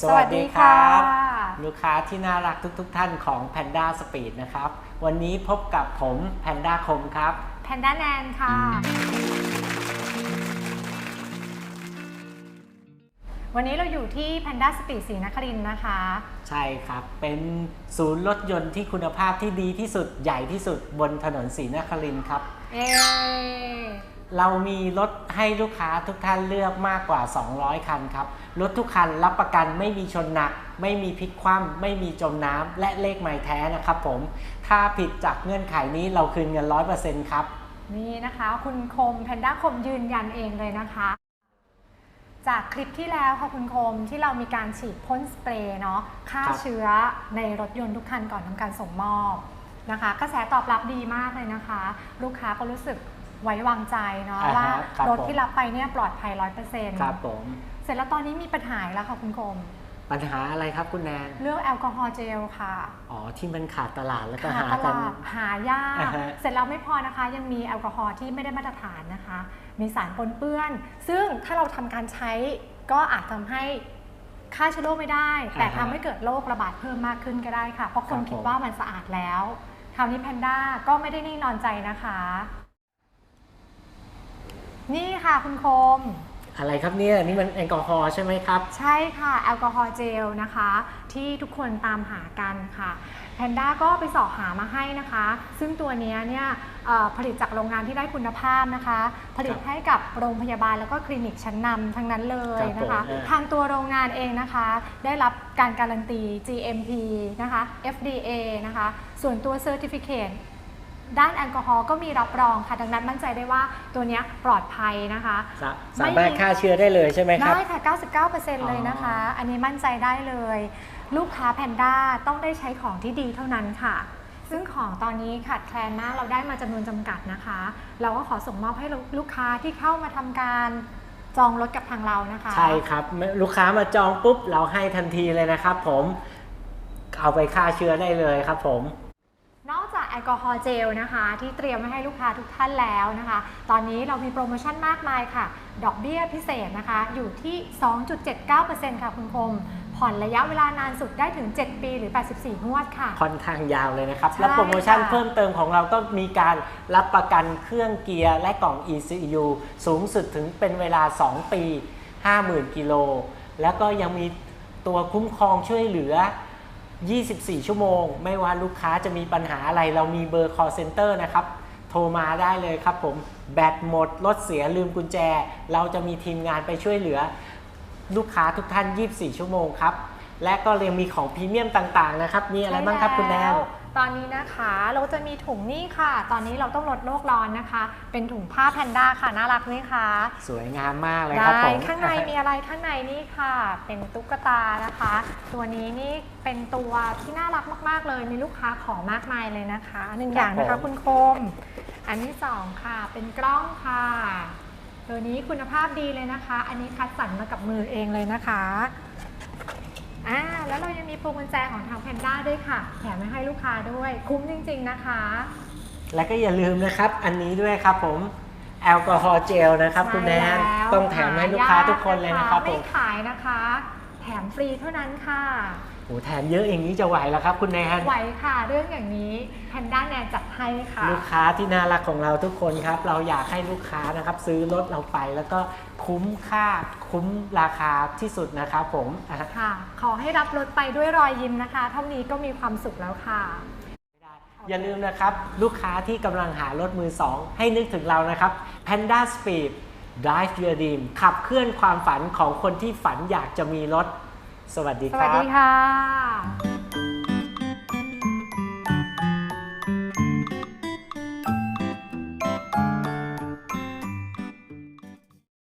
สวัสดีครับ ลูกค้าที่น่ารักทุกๆทท่านของ Panda Speed นะครับ วันนี้พบกับผม Panda คมครับแพนด้าแนนค่ะ วันนี้เราอยู่ที่ Panda Speed ศรีนครินทร์นะคะ ใช่ครับ เป็นศูนย์รถยนต์ที่คุณภาพที่ดีที่สุดใหญ่ที่สุดบนถนนศรีนครินทร์ครับเย้ เรามีรถให้ลูกค้าทุกท่านเลือกมากกว่า 200 คันครับ รถทุกคันรับประกันไม่มีชนหนัก ไม่มีพลิกคว่ำไม่มีจมน้ำและเลขไม่แท้นะครับผม ถ้าผิดจากเงื่อนไขนี้เราคืนเงิน 100%ครับ นี่นะคะ คุณคมแพนด้าคมยืนยันเองเลยนะคะ จากคลิปที่แล้วค่ะคุณคมที่เรามีการฉีดพ่นสเปรย์เนาะฆ่าครับ เชื้อในรถยนต์ทุกคันก่อนทำการส่งมอบนะคะ กระแสตอบรับดีมากเลยนะคะ ลูกค้าก็รู้สึก ไว้วางใจเนาะอ่าฮะว่าครับรถผม ที่รับไปเนี่ยปลอดภัยร้อยเปอร์เซ็นต์ครับผม เสร็จแล้วตอนนี้มีปัญหาอีกแล้วค่ะคุณคมปัญหาอะไรครับคุณแนน เรื่องแอลกอฮอล์เจลค่ะอ๋อ ที่มันขาดตลาดแล้วก็หาหาตกัน ลาดหายาก อ่าฮะ เสร็จแล้วไม่พอนะคะ ยังมีแอลกอฮอล์ที่ไม่ได้มาตรฐานนะคะ มีสารปนเปื้อน ซึ่งถ้าเราทำการใช้ก็อาจทำให้ฆ่าเชื้อโรคไม่ได้ แต่ทำให้เกิดโรคระบาดเพิ่มมากขึ้นก็ได้ค่ะ เพราะคนคิดว่ามันสะอาดแล้วคราวนี้แพนด้าก็ไม่ได้นิ่งนอนใจนะคะ นี่ค่ะคุณคม อะไรครับเนี่ยนี่มันแอลกอฮอล์ใช่ไหมครับ ใช่ค่ะ แอลกอฮอล์เจลนะคะ ที่ทุกคนตามหากันค่ะแพนด้าก็ไปสอบหามาให้นะคะ ซึ่งตัวเนี้ยเนี่ยเอ่อผลิตจากโรงงานที่ได้คุณภาพนะคะ ผลิตครับให้กับโรงพยาบาลแล้วก็คลินิกชั้นนำทั้งนั้นเลยนะครัคะบผมเออทางตัวโรงงานเองนะคะ ได้รับการการันตี GMP นะคะ FDA นะคะ ส่วนตัว Certificate ด้านแอลกอฮอล์ก็มีรับรองค่ะ ดังนั้นมั่นใจได้ว่าตัวเนี้ยปลอดภัยนะคะสาไม่สามารถฆ่าเชื้อได้เลยใช่ไหมครับ ได้ค่ะ 99%เลยนะคะ อันนี้มั่นใจได้เลย ลูกค้าแพนด้าต้องได้ใช้ของที่ดีเท่านั้นค่ะ ซึ่งของตอนนี้ขาดแคลนมากเราได้มาจำนวนจำกัดนะคะ เราก็ขอส่งมอบให้ลูกค้าที่เข้ามาทำการจองรถกับทางเรานะคะ ใช่ครับ ลูกค้ามาจองปุ๊บเราให้ทันทีเลยนะครับ ผมเอาไปฆ่าเชื้อได้เลยครับผมน อกจากแอลกอฮอล์เจลนะคะ ที่เตรียมไว้ให้ลูกค้าทุกท่านแล้วนะคะ ตอนนี้เรามีโปรโมชั่นมากมายค่ะ ดอกเบี้ยพิเศษนะคะ อยู่ที่ 2.79%ค่ะคุณคมผ่อนระยะเวลานานสุดได้ถึง 7 ปีหรือ 84 งวดค่ะ ค่อนข้างยาวเลยนะครับใช่แล้วโปรโมชั่นค่ะเพิ่มเติมของเราก็มีการรับประกันเครื่องเกียร์และกล่อง ECU สูงสุดถึงเป็นเวลา 2 ปี 50,000 กิโล แล้วก็ยังมีตัวคุ้มครองช่วยเหลือ 24 ชั่วโมง ไม่ว่าลูกค้าจะมีปัญหาอะไร เรามีเบอร์ call center นะครับ โทรมาได้เลยครับผม แบตหมด รถเสียลืมกุญแจ เราจะมีทีมงานไปช่วยเหลือ ลูกค้าทุกท่าน 24 ชั่วโมงครับ และก็ยังมีของพรีเมียมต่างๆนะครับมีอะไรบ้างครับคุณแนใช่นล้วตอนนี้นะคะเราจะมีถุงนี่ค่ะ ตอนนี้เราต้องลดโลกร้อนนะคะ เป็นถุงผ้าแพนด้าค่ะน่ารักไหมคะสวยงามมากเลยครับผได้มข้างในมีอะไรข้างในนี่ค่ะ เป็นตุ๊กตานะคะ ตัวนี้นี่เป็นตัวที่น่ารักมากๆเลย มีลูกค้าขอมากมายเลยนะคะหนึ่งอย่างนะคะคุณคม อันที่สองค่ะ เป็นกล้องค่ะ ตัวนี้คุณภาพดีเลยนะคะ อันนี้คัดสรรมากับมือเองเลยนะคะ อ่าแล้วเรายังมีพวงกุญแจของทางแพนด้าด้วยค่ะ แถมมาให้ลูกค้าด้วย คุ้มจริง ๆนะคะ และก็อย่าลืมนะครับ อันนี้ด้วยครับผมแอลกอฮอล์เจลนะครับคุณแนนใช่แล้วต้องแถมให้ลูกค้าทุกคนเลยนะครับผไม่มขายนะคะ แถมฟรีเท่านั้นค่ะ โอ้แถมเยอะอย่างนี้จะไหวแล้วครับคุณแนนไหวค่ะเรื่องอย่างนี้แพนด้าแนนจัดให้ค่ะ ลูกค้าที่น่ารักของเราทุกคนครับ เราอยากให้ลูกค้านะครับ ซื้อรถเราไปแล้วก็คุ้มค่าคุ้มราคาที่สุดนะครับผมอะค่ะ ขอให้รับรถไปด้วยรอยยิ้มนะคะ เท่านี้ก็มีความสุขแล้วค่ะอย่าลืมนะครับ ลูกค้าที่กำลังหารถมือสองให้นึกถึงเรานะครับ Panda Speed Drive Your Dream ขับเคลื่อนความฝันของคนที่ฝันอยากจะมีรถ สวัสดีสควัสรับ ดีค่ะ